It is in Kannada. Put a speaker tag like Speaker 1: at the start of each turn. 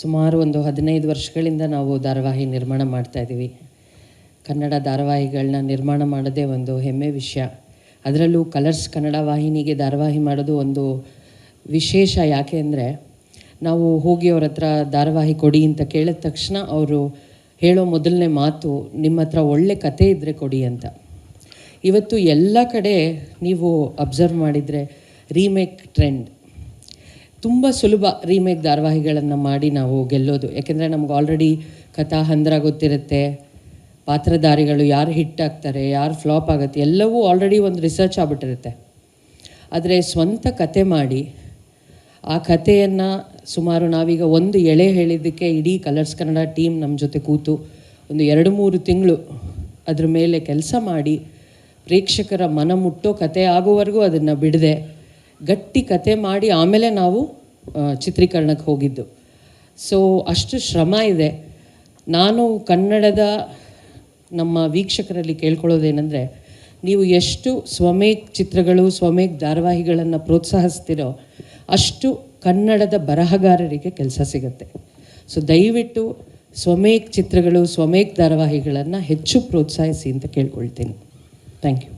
Speaker 1: ಸುಮಾರು ಒಂದು ಹದಿನೈದು ವರ್ಷಗಳಿಂದ ನಾವು ಧಾರಾವಾಹಿ ನಿರ್ಮಾಣ ಮಾಡ್ತಾ ಇದ್ದೀವಿ. ಕನ್ನಡ ಧಾರಾವಾಹಿಗಳನ್ನ ನಿರ್ಮಾಣ ಮಾಡೋದೇ ಒಂದು ಹೆಮ್ಮೆ ವಿಷಯ. ಅದರಲ್ಲೂ ಕಲರ್ಸ್ ಕನ್ನಡ ವಾಹಿನಿಗೆ ಧಾರಾವಾಹಿ ಮಾಡೋದು ಒಂದು ವಿಶೇಷ ಯಾಕೆ ಅಂದರೆ, ನಾವು ಹೋಗಿ ಅವ್ರ ಹತ್ರ ಧಾರಾವಾಹಿ ಕೊಡಿ ಅಂತ ಕೇಳಿದ ತಕ್ಷಣ ಅವರು ಹೇಳೋ ಮೊದಲನೇ ಮಾತು, ನಿಮ್ಮ ಹತ್ರ ಒಳ್ಳೆ ಕತೆ ಇದ್ದರೆ ಕೊಡಿ ಅಂತ. ಇವತ್ತು ಎಲ್ಲ ಕಡೆ ನೀವು ಅಬ್ಸರ್ವ್ ಮಾಡಿದರೆ, ರೀಮೇಕ್ ಟ್ರೆಂಡ್. ತುಂಬ ಸುಲಭ ರೀಮೇಕ್ ಧಾರಾವಾಹಿಗಳನ್ನು ಮಾಡಿ ನಾವು ಗೆಲ್ಲೋದು. ಯಾಕೆಂದರೆ ನಮ್ಗೆ ಆಲ್ರೆಡಿ ಕಥಾ ಹಂದ್ರ ಗೊತ್ತಿರುತ್ತೆ ಪಾತ್ರಧಾರಿಗಳು ಯಾರು ಹಿಟ್ ಆಗ್ತಾರೆ, ಯಾರು ಫ್ಲಾಪ್ ಆಗುತ್ತೆ, ಎಲ್ಲವೂ ಆಲ್ರೆಡಿ ಒಂದು ರಿಸರ್ಚ್ ಆಗ್ಬಿಟ್ಟಿರುತ್ತೆ. ಆದರೆ ಸ್ವಂತ ಕತೆ ಮಾಡಿ, ಆ ಕಥೆಯನ್ನು ಸುಮಾರು ನಾವೀಗ ಒಂದು ಎಳೆ ಹೇಳಿದ್ದಕ್ಕೆ ಇಡೀ ಕಲರ್ಸ್ ಕನ್ನಡ ಟೀಮ್ ನಮ್ಮ ಜೊತೆ ಕೂತು ಒಂದು ಎರಡು ಮೂರು ತಿಂಗಳು ಅದ್ರ ಮೇಲೆ ಕೆಲಸ ಮಾಡಿ, ಪ್ರೇಕ್ಷಕರ ಮನ ಮುಟ್ಟೋ ಕತೆ ಆಗೋವರೆಗೂ ಅದನ್ನು ಬಿಡದೆ ಗಟ್ಟಿ ಕತೆ ಮಾಡಿ ಆಮೇಲೆ ನಾವು ಚಿತ್ರೀಕರಣಕ್ಕೆ ಹೋಗಿದ್ದು. ಸೊ ಅಷ್ಟು ಶ್ರಮ ಇದೆ. ನಾನು ಕನ್ನಡದ ನಮ್ಮ ವೀಕ್ಷಕರಲ್ಲಿ ಕೇಳ್ಕೊಳ್ಳೋದೇನೆಂದರೆ, ನೀವು ಎಷ್ಟು ಸ್ವಮೇಕ್ ಚಿತ್ರಗಳು ಸ್ವಮೇಕ್ ಧಾರಾವಾಹಿಗಳನ್ನು ಪ್ರೋತ್ಸಾಹಿಸ್ತೀರೋ, ಅಷ್ಟು ಕನ್ನಡದ ಬರಹಗಾರರಿಗೆ ಕೆಲಸ ಸಿಗುತ್ತೆ. ಸೊ ದಯವಿಟ್ಟು ಸ್ವಮೇಕ್ ಚಿತ್ರಗಳು ಸ್ವಮೇಕ್ ಧಾರಾವಾಹಿಗಳನ್ನು ಹೆಚ್ಚು ಪ್ರೋತ್ಸಾಹಿಸಿ ಅಂತ ಕೇಳ್ಕೊಳ್ತೀನಿ. Thank you